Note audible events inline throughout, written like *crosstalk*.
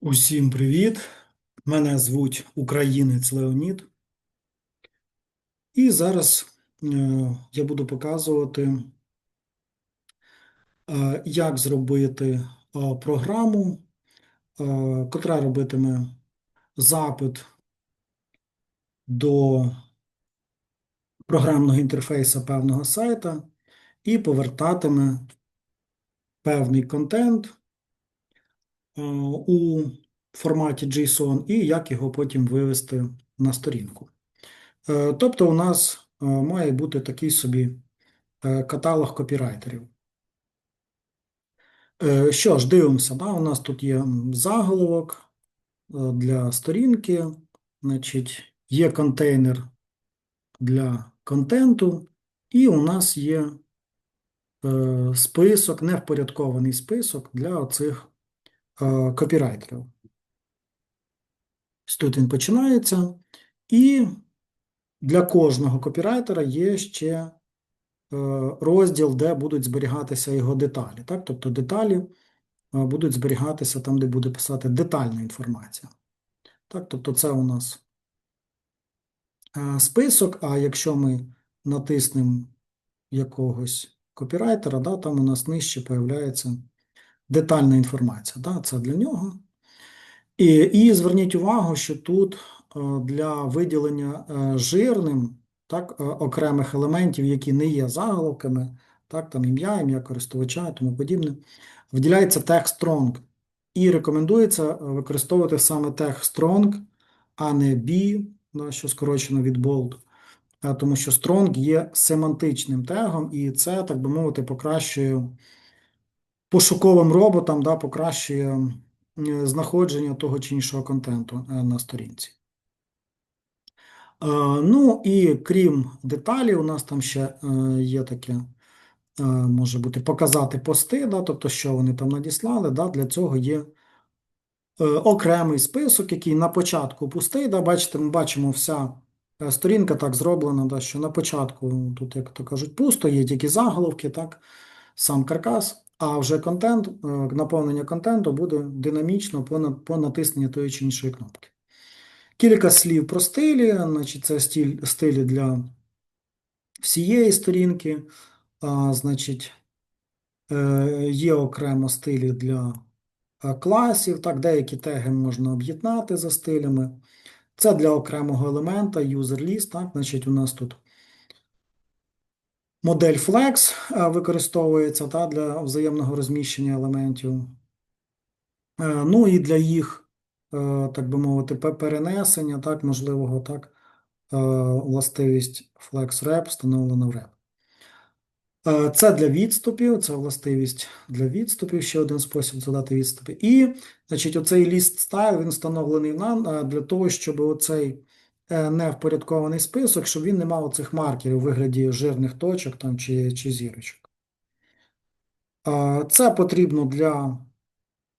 Усім привіт! Мене звуть Українець Леонід. І зараз е, я буду показувати, е, як зробити е, програму, котра робитиме запит до програмного інтерфейсу певного сайта і повертатиме певний контент у форматі JSON і як його потім вивести на сторінку. Е, Тобто, у нас е, має бути такий собі е, каталог копірайтерів. Е, Що ж, дивимося, да? у нас тут є заголовок е, для сторінки, значить, є контейнер для контенту, і у нас є е, список, невпорядкований список для оцих е, копірайтерів. Тут він починається, і для кожного копірайтера є ще е, розділ, де будуть зберігатися його деталі. Так? Тобто деталі е, будуть зберігатися там, де буде писати детальна інформація. Так? Тобто це у нас е, список, а якщо ми натиснемо якогось копірайтера, да, там у нас нижче появляється детальна інформація. Да? Це для нього. І, і зверніть увагу, що тут е, для виділення е, жирним так, е, окремих елементів, які не є заголовками, так, там ім'я, ім'я користувача і тому подібне, виділяється тег strong. І рекомендується використовувати саме тег strong, а не B, що скорочено від bold, тому що strong є семантичним тегом, і це, так би мовити, покращує пошуковим роботам, да, покращує знаходження того чи іншого контенту е, на сторінці. Е, Ну і крім деталі, у нас там ще е, є таке, може бути, показати пости, да, тобто, що вони там надіслали. Да, Для цього є окремий список, який на початку пустий. Да, Бачите, ми бачимо, вся сторінка так зроблена, да, що на початку, тут, як то кажуть, пусто, є тільки заголовки, так, сам каркас. А вже контент, е, наповнення контенту буде динамічно по, натисненню тої чи іншої кнопки. Кілька слів про стилі, значить, це стиль, стилі для всієї сторінки. А, значить, е, є окремо стилі для е, класів, так, деякі теги можна об'єднати за стилями. Це для окремого елемента, list, так, значить, у нас тут модель Flex е, використовується та, для взаємного розміщення елементів. Е, Ну і для їх, е, так би мовити, перенесення, так, можливого, так, властивість FlexRep встановлена в rep. Це для відступів, це властивість для відступів, ще один спосіб задати відступи. І, значить, оцей list style, він встановлений нам для того, щоб оцей невпорядкований список, щоб він не мав оцих маркерів у вигляді жирних точок там, чи, чи зірочок. Е, Це потрібно для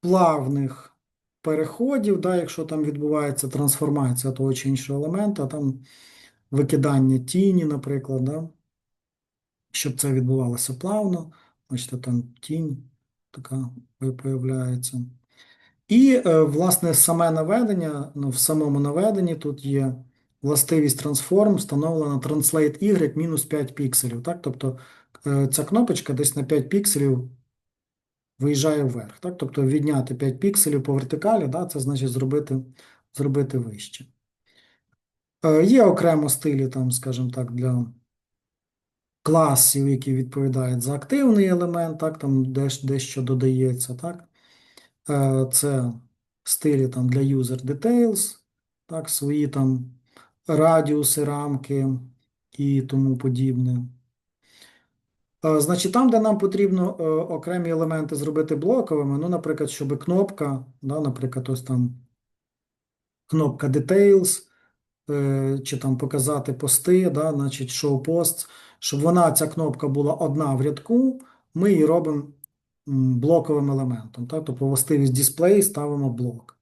плавних переходів, да, якщо там відбувається трансформація того чи іншого елемента, там викидання тіні, наприклад, да, щоб це відбувалося плавно. Бачите, там тінь така появляється. І, е, власне, саме наведення, ну, в самому наведенні тут є властивість Transform, встановлена Translate Y мінус 5 пікселів. Так? Тобто е, ця кнопочка десь на 5 пікселів виїжджає вверх. Так? Тобто відняти 5 пікселів по вертикалі, да? це значить зробити, зробити вище. Е, Є окремо стилі, там, скажімо так, для класів, які відповідають за активний елемент, так? Там дещо додається. Так? Е, Це стилі там для user details, так, свої там радіуси, рамки і тому подібне. Е, Значить, там, де нам потрібно е, окремі елементи зробити блоковими, ну, наприклад, щоб кнопка, да, наприклад, ось там кнопка Details, е, чи там показати пости, да, значить, Show Posts, щоб вона, ця кнопка була одна в рядку, ми її робимо блоковим елементом. Так? Тобто властивість display ставимо блок.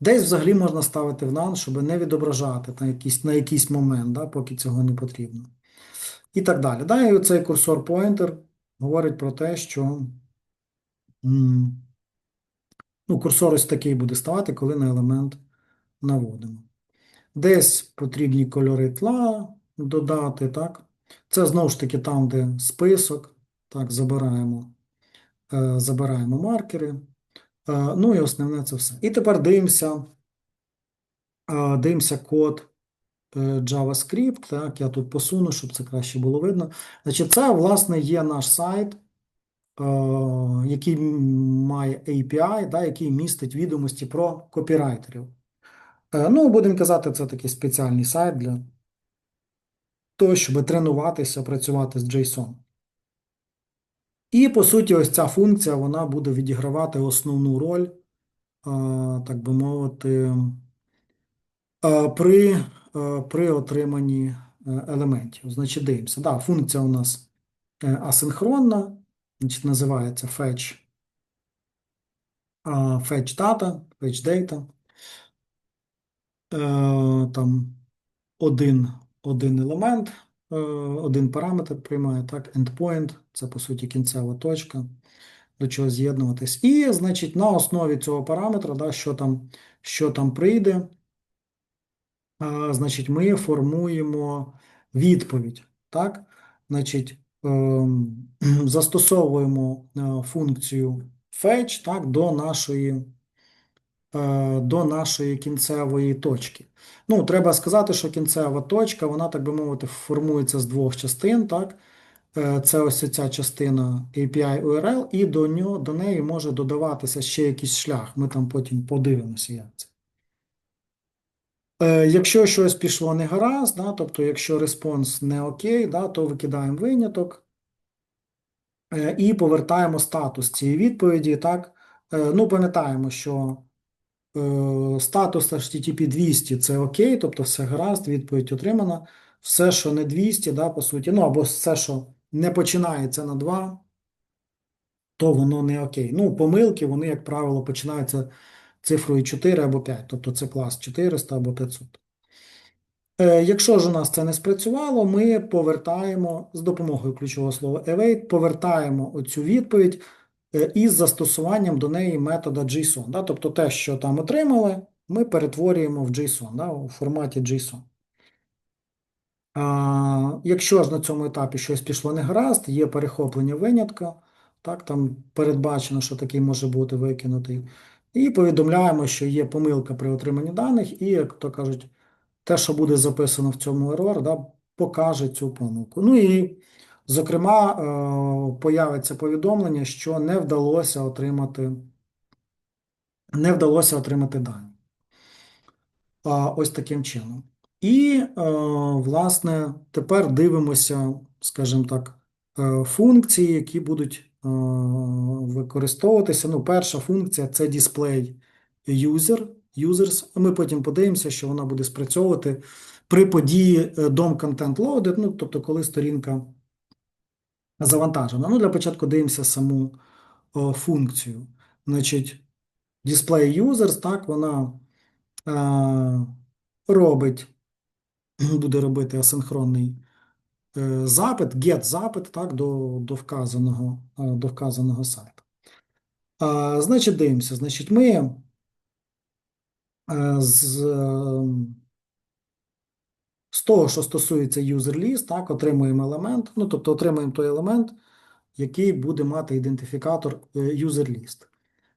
Десь взагалі можна ставити в none, щоб не відображати на якийсь, на якийсь момент, да, поки цього не потрібно. І так далі. Да, і цей курсор pointer говорить про те, що Ну, курсор ось такий буде ставати, коли на елемент наводимо. Десь потрібні кольори тла додати, так? Це знову ж таки там, де список. Так, забираємо, е, забираємо маркери. Ну і основне це все. І тепер дивимося, дивимося код е, JavaScript. Так, я тут посуну, щоб це краще було видно. Значить, це, власне, є наш сайт, який має API, да, який містить відомості про копірайтерів. Е, Ну, будемо казати, це такий спеціальний сайт для того, щоб тренуватися, працювати з JSON. І, по суті, ось ця функція вона буде відігравати основну роль, е, так би мовити, е, при, е, при отриманні елементів. Значить, дивимося. Да, функція у нас асинхронна, значить, називається fetch, fetch data, fetch data. Там один, один елемент, один параметр приймає, так, endpoint, це по суті кінцева точка, до чого з'єднуватись. І, значить, на основі цього параметра, да, що там, що там прийде, е, значить, ми формуємо відповідь. Так? Значить, ем, *clears throat* застосовуємо е, функцію fetch так, до нашої е, до нашої кінцевої точки. Ну, треба сказати, що кінцева точка, вона, так би мовити, формується з двох частин. так? Е, Це ось ця частина API URL, і до нього, до неї може додаватися ще якийсь шлях. Ми там потім подивимося, як це. Е, Якщо щось пішло не гаразд, да, тобто, якщо респонс не окей, да, то викидаємо виняток е, і повертаємо статус цієї відповіді. Так? Е, Ну, пам'ятаємо, що е, статус HTTP 200 це окей, тобто все гаразд, відповідь отримана. Все, що не 200, да, по суті, ну або все, що не починається на 2, то воно не окей. Ну, помилки, вони, як правило, починаються цифрою 4 або 5, тобто це клас 400 або 500. Е, Якщо ж у нас це не спрацювало, ми повертаємо з допомогою ключового слова await, повертаємо оцю відповідь е, із застосуванням до неї метода JSON. Да? Тобто те, що там отримали, ми перетворюємо в JSON, да? у форматі JSON. А, Якщо ж на цьому етапі щось пішло не гаразд, є перехоплення винятка, так, там передбачено, що такий може бути викинутий, і повідомляємо, що є помилка при отриманні даних, і, як то кажуть, те, що буде записано в цьому error, да, покаже цю помилку. Ну і, зокрема, е, появиться повідомлення, що не вдалося отримати, не вдалося отримати дані. Ось таким чином. І, е, власне, тепер дивимося, скажімо так, е, функції, які будуть використовуватися. Ну, перша функція це display user, users. Ми потім подивимося, що вона буде спрацьовувати при події DOM Content Loaded, ну, тобто, коли сторінка завантажена. Ну, для початку дивимося саму о, функцію. Значить, display users, так, вона е, робить, *clears throat* буде робити асинхронний е, запит, get запит так, до, до, вказаного, е, до вказаного сайту. А, Значить, дивимося. Значить, ми е, з, е, того, що стосується user list, так, отримуємо елемент, ну, тобто отримуємо той елемент, який буде мати ідентифікатор е, user list.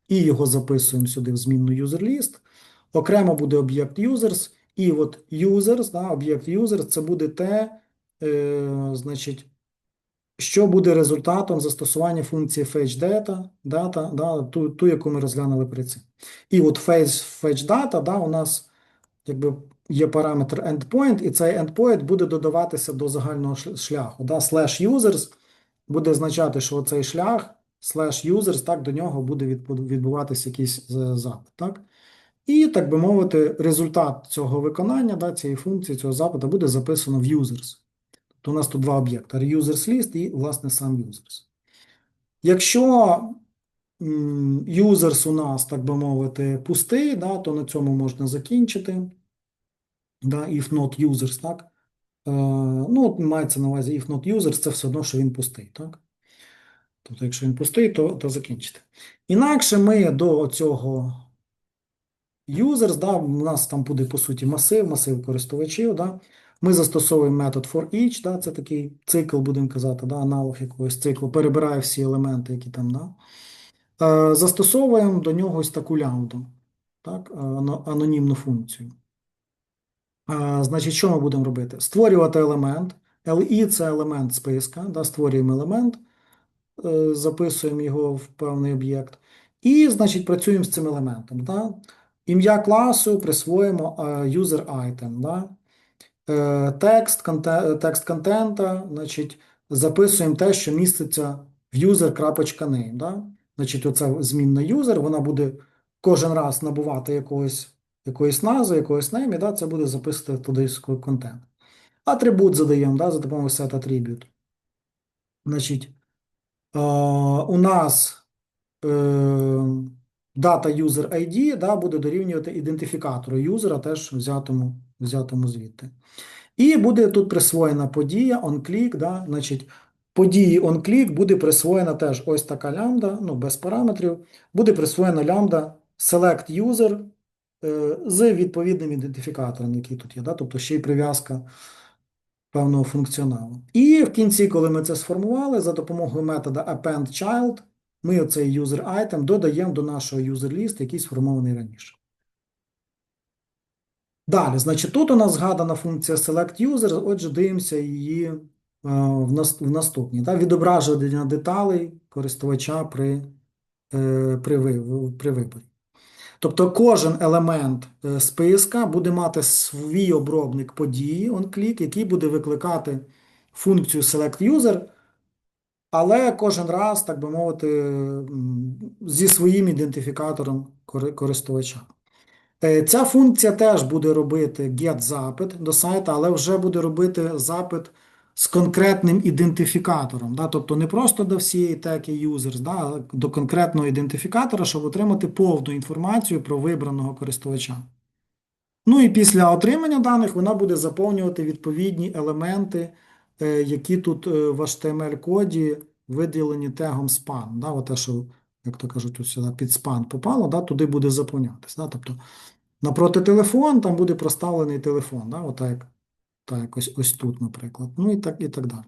І його записуємо сюди в змінну user list. Окремо буде об'єкт users, і от users, да, об'єкт users, це буде те, е, значить, що буде результатом застосування функції fetchData, data, да, ту, ту, яку ми розглянули при цим. І от fetchData, да, у нас якби є параметр endpoint, і цей endpoint буде додаватися до загального шляху. Да, slash users буде означати, що цей шлях slash users, так, до нього буде відбуватися якийсь запит. Так? І, так би мовити, результат цього виконання, да, цієї функції, цього запиту буде записано в users. Тобто у нас тут два об'єкти: users list і, власне, сам users. Якщо users у нас, так би мовити, пустий, да, то на цьому можна закінчити. Да, If not users, так? Е, ну, мається на увазі if not users, це все одно, що він пустий, так? Тобто, якщо він пустий, то, то закінчити. Інакше ми до цього users, да, у нас там буде по суті масив, масив користувачів. Да, ми застосовуємо метод for да, це такий цикл, будемо казати, да, аналог якогось циклу, перебирає всі елементи, які там. Да. Е, Застосовуємо до нього ось таку лямбду, так, анонімну функцію. Значить, що ми будемо робити? Створювати елемент. LE – це елемент списка, да, створюємо елемент, е, записуємо його в певний об'єкт. І, значить, працюємо з цим елементом. Да? Ім'я класу присвоїмо е, user item. Да? Е, Текст, конте- текст контента, значить, записуємо те, що міститься в user.name. Да? Значить, оця змінна user, вона буде кожен раз набувати якогось, якоїсь назви, якогось name, да, це буде записувати туди контент. Атрибут задаємо да, за допомогою set attribute. Значить, е, у нас е, дата user ID да, буде дорівнювати ідентифікатору юзера, теж взятому, взятому звідти. І буде тут присвоєна подія onClick, да, значить, події onClick буде присвоєна теж ось така лямбда, ну, без параметрів, буде присвоєна лямбда select user з відповідним ідентифікатором, який тут є, да, тобто ще й прив'язка певного функціоналу. І в кінці, коли ми це сформували, за допомогою метода append_child, ми оцей user item додаємо до нашого user list, який сформований раніше. Далі, значить, тут у нас згадана функція select user, отже, дивимося її е, в, наступній. Да? Відображення деталей користувача при, е, при, при виборі. Тобто кожен елемент е, списка буде мати свій обробник події onClick, який буде викликати функцію select_user, але кожен раз, так би мовити, зі своїм ідентифікатором користувача. Е, Ця функція теж буде робити get-запит до сайту, але вже буде робити запит з конкретним ідентифікатором. Да? Тобто не просто до всієї теки users, да? а до конкретного ідентифікатора, щоб отримати повну інформацію про вибраного користувача. Ну і після отримання даних вона буде заповнювати відповідні елементи, е, які тут е, в HTML-коді виділені тегом span. Да? Оте, що, як то кажуть, тут сюди під span попало, да? туди буде заповнятися. Да? Тобто напроти телефон там буде проставлений телефон. Да? Отак, як, так, ось, ось тут, наприклад. Ну і так, і так далі.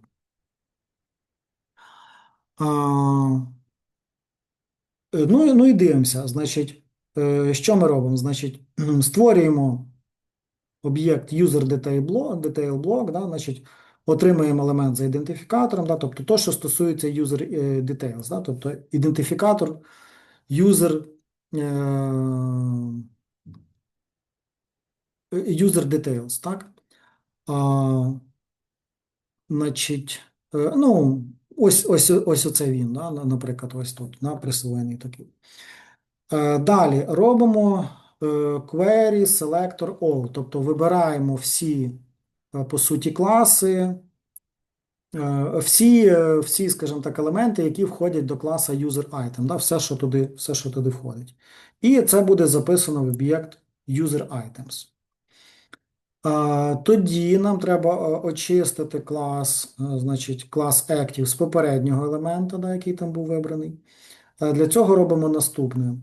А, е, ну, ну і дивимося. Значить, е, що ми робимо? Значить, *clears throat* створюємо об'єкт user detail detail block, да, значить, отримуємо елемент за ідентифікатором, да, тобто то, що стосується user е, details, да, тобто ідентифікатор user, user details, так? Значить, е, ну, ось, ось, ось оце він, да, наприклад, ось тут, на присвоєний такий. Е, Далі робимо е, query selector all, тобто вибираємо всі, по суті, класи, всі, всі, скажімо так, елементи, які входять до класа user item, да, все, що туди, все, що туди входить. І це буде записано в об'єкт user items. А, Тоді нам треба е, очистити клас, е, значить, клас active з попереднього елемента, да, який там був вибраний. Е, Для цього робимо наступне.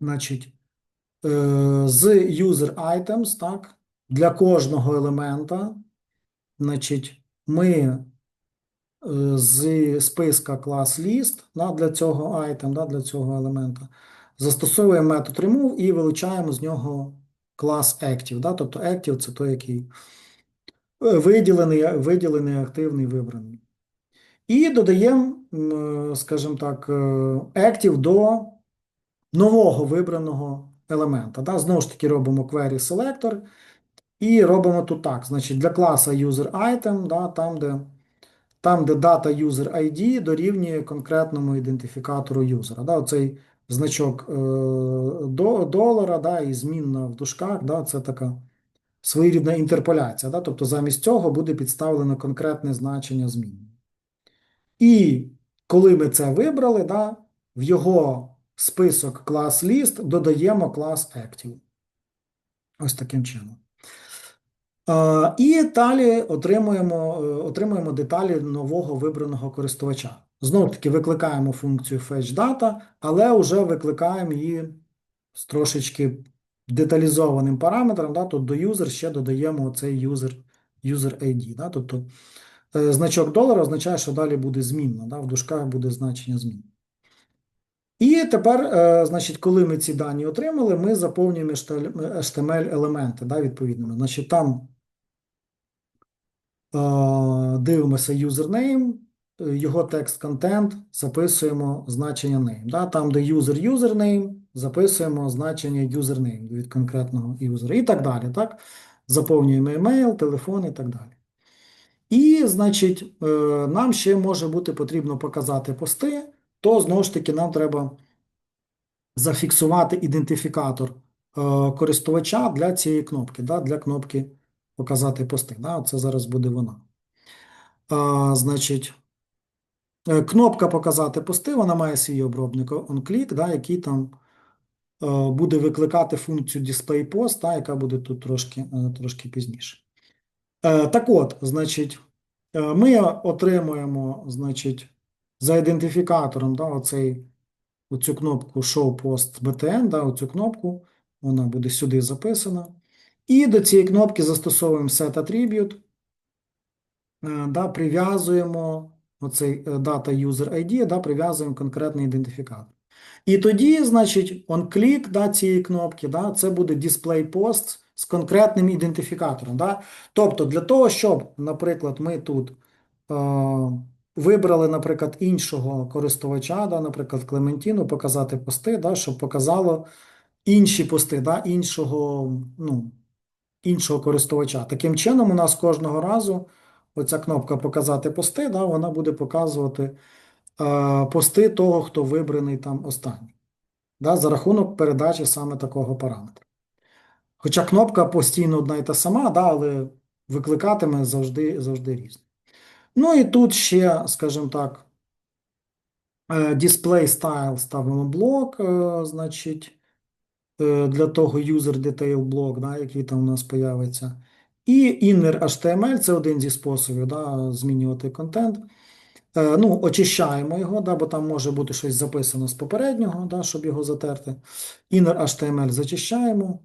Значить, з user items, так, для кожного елемента, значить, ми з списка клас list да, для цього item, да, для цього елемента, застосовуємо метод remove і вилучаємо з нього клас active. Да, тобто active це той, який е, виділений, виділений, активний, вибраний. І додаємо, е, скажімо так, е, active до нового вибраного елемента. Да? Знову ж таки, робимо query selector і робимо тут так. Значить, для класу user item, да, там, де, там, де дата user ID дорівнює конкретному ідентифікатору юзера. Да? Оцей значок е, до, долара да, і змінна в дужках, да, це така своєрідна інтерполяція. Да? Тобто замість цього буде підставлено конкретне значення зміни. І коли ми це вибрали, да, в його список клас list додаємо клас active. Ось таким чином. І далі отримуємо, е, отримуємо деталі нового вибраного користувача. Знову таки викликаємо функцію fetchData, але вже викликаємо її з трошечки деталізованим параметром. Да? Тут до user ще додаємо цей user, user ID. Да? Тобто е, значок долара означає, що далі буде змінно, да? в дужках буде значення змін. І тепер, е, значить, коли ми ці дані отримали, ми заповнюємо HTML-елементи да, відповідними. Значить, там е, дивимося username, його текст контент, записуємо значення name. Да? Там, де user username, записуємо значення username від конкретного юзера і так далі. Так? Заповнюємо email, телефон і так далі. І, значить, е, нам ще може бути потрібно показати пости, то знову ж таки нам треба зафіксувати ідентифікатор е, користувача для цієї кнопки, да, для кнопки показати пости. Да, Це зараз буде вона. Значить, кнопка показати пости, вона має свій обробник onClick, да, який там е, буде викликати функцію DisplayPost, да, яка буде тут трошки, е, трошки пізніше. Е, Так от, значить, е, ми отримуємо, значить, за ідентифікатором, да, оцей, оцю кнопку Show Post BTN, да, оцю кнопку, вона буде сюди записана. І до цієї кнопки застосовуємо set attribute, е, да, прив'язуємо оцей е, data user ID, да, прив'язуємо конкретний ідентифікатор. І тоді, значить, onClick да, цієї кнопки, да, це буде display post з конкретним ідентифікатором. Да? Тобто, для того, щоб, наприклад, ми тут е, вибрали, наприклад, іншого користувача, да, наприклад, Клементіну, показати пости, да, щоб показало інші пости, да, іншого, ну, іншого користувача. Таким чином, у нас кожного разу оця кнопка Показати пости, да, вона буде показувати е, пости того, хто вибраний там останній. Да, за рахунок передачі саме такого параметра. Хоча кнопка постійно одна і та сама, да, але викликатиме завжди, завжди різно. Ну і тут ще, скажімо так, е, display style ставимо блок, е, значить, е, для того user detail блок, да, який там у нас появиться. І inner HTML це один зі способів да, змінювати контент. Ну, Очищаємо його, да, бо там може бути щось записано з попереднього, да, щоб його затерти. Inner HTML зачищаємо,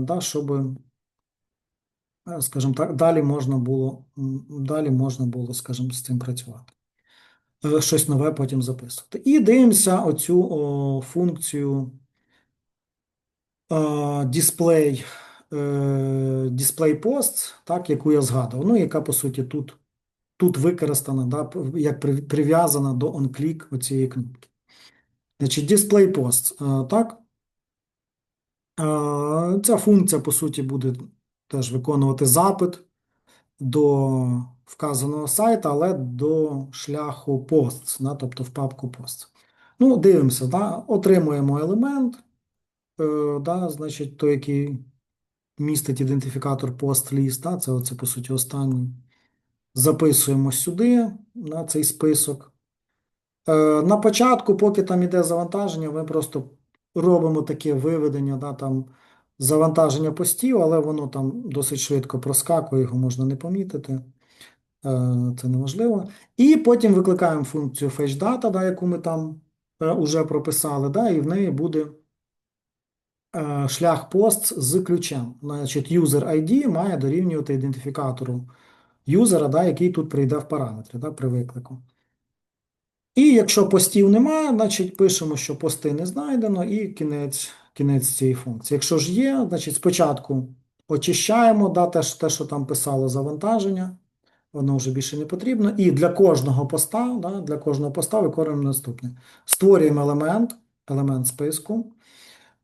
да, щоб скажімо так, далі можна було, далі можна було, скажімо, з цим працювати. Е, Щось нове потім записувати. І дивимося оцю о, функцію о, е, posts, так, яку я згадував, ну, яка, по суті, тут тут використана, да, як прив'язана до onClick оцієї кнопки. Значить, display posts, е, так. Ця функція, по суті, буде теж виконувати запит до вказаного сайту, але до шляху posts, да, тобто в папку posts. Ну, дивимося, да, отримуємо елемент, е, да, значить, той, який містить ідентифікатор list, це, оце, по суті, останній. Записуємо сюди на цей список. Е, на початку, поки там іде завантаження, ми просто робимо таке виведення, да, там завантаження постів, але воно там досить швидко проскакує, його можна не помітити. Е, це неможливо. І потім викликаємо функцію fetchData, да, яку ми там вже прописали, да, і в неї буде е, шлях пост з ключем. Значить, user ID має дорівнювати ідентифікатору юзера, да, який тут прийде в параметри да, при виклику. І якщо постів немає, значить пишемо, що пости не знайдено, і кінець кінець цієї функції. Якщо ж є, значить спочатку очищаємо да, те, те, що там писало завантаження, воно вже більше не потрібно. І для кожного поста, да, для кожного поста виконуємо наступне. Створюємо елемент, елемент списку,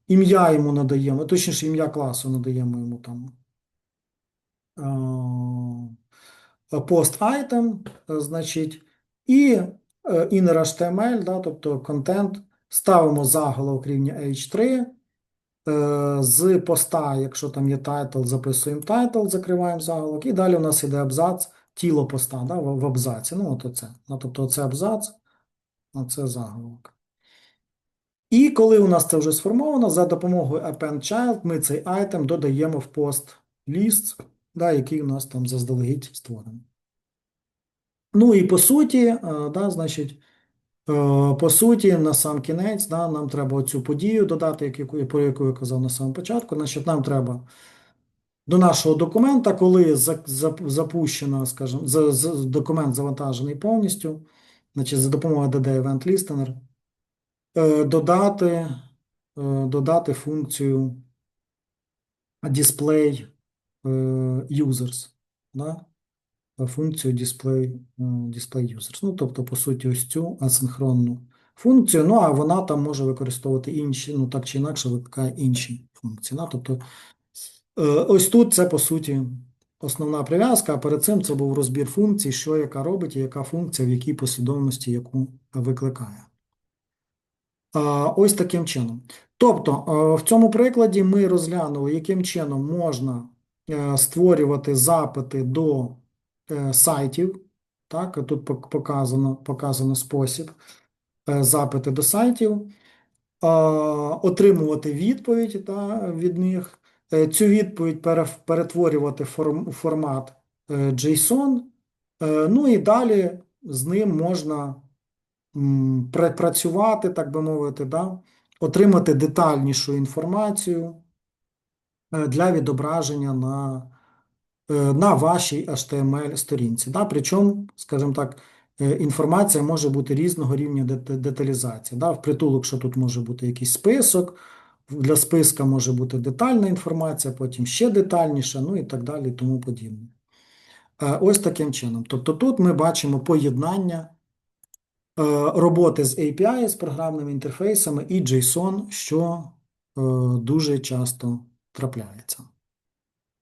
ім'я йому надаємо, точніше, ім'я класу надаємо йому там. Post item, значить, і inner HTML, да, тобто контент, ставимо заголовок рівня H3. З поста, якщо там є тайтл, записуємо тайтл, закриваємо заголовок. І далі у нас йде абзац, тіло поста да, в абзаці. Ну, от оце. Ну, тобто це абзац, а це заголовок. І коли у нас це вже сформовано, за допомогою append child ми цей айтем додаємо в пост list, да, який у нас там заздалегідь створений. Ну і по суті, е, да, значить, е, по суті, на сам кінець, да, нам треба оцю подію додати, як- яку, про яку я казав на самому початку. Значить, нам треба до нашого документа, коли за- за- запущено, скажімо, документ завантажений повністю, значить, за допомогою DD Event Listener, додати, е, додати функцію display е, users, да? функцію display, е, display users. Ну, тобто, по суті, ось цю асинхронну функцію, ну, а вона там може використовувати інші, ну, так чи інакше, викликає інші функції. Да? Тобто, е, ось тут це, по суті, основна прив'язка, а перед цим це був розбір функцій, що яка робить і яка функція, в якій послідовності яку викликає. Ось таким чином. Тобто, е, в цьому прикладі ми розглянули, яким чином можна е, створювати запити до е, сайтів. Так, тут показано, показано спосіб запити до сайтів, отримувати відповідь та, від них, цю відповідь перетворювати в формат JSON, ну і далі з ним можна працювати, так би мовити, да? отримати детальнішу інформацію е, для відображення на, е, на вашій HTML-сторінці. Да? Причому, скажімо так, е, інформація може бути різного рівня дет- деталізації. Да? В притулок, що тут може бути якийсь список, для списка може бути детальна інформація, потім ще детальніша, ну і так далі, і тому подібне. Ось таким чином. Тобто тут ми бачимо поєднання роботи з API, з програмними інтерфейсами і JSON, що е, дуже часто трапляється.